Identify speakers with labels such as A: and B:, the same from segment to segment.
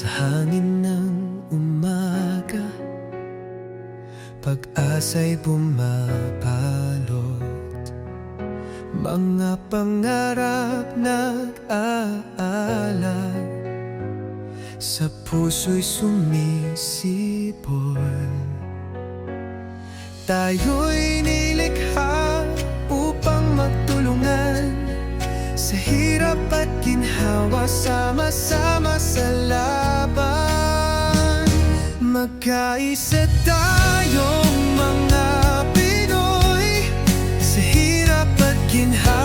A: Sa hangin ng umaga Pag-asa'y bumapalot Mga pangarap nag-aalag Sa puso'y sumisipol. Tayo'y nilikha upang magtulungan Sa hirap at ginhawa sama-sama magkaisa tayong mga Pinoy. Sa hirap at ginhawa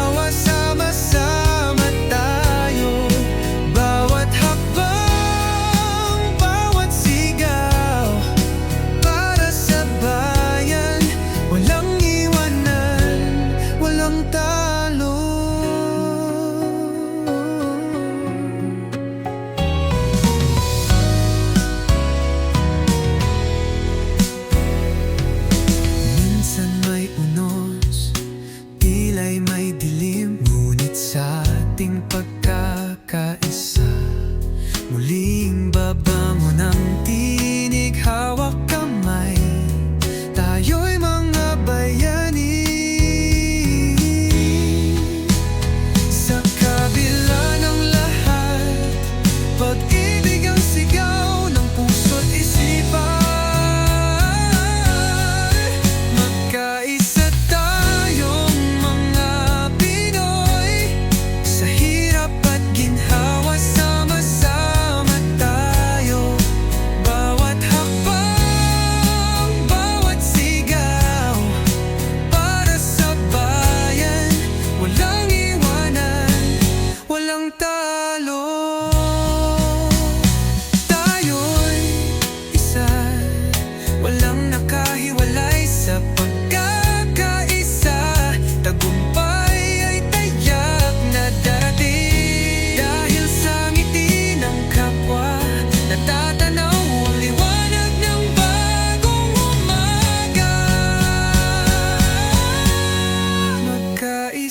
A: Muling babangon ang tiyan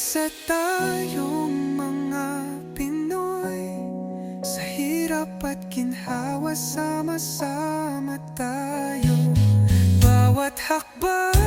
A: Isa tayong mga Pinoy Sa hirap at ginhawa sama-sama tayo. Bawat hakbang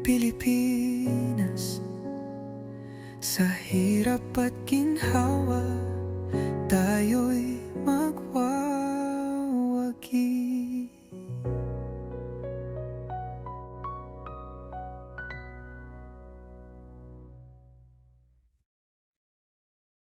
A: Pilipinas. Sa hirap at ginhawa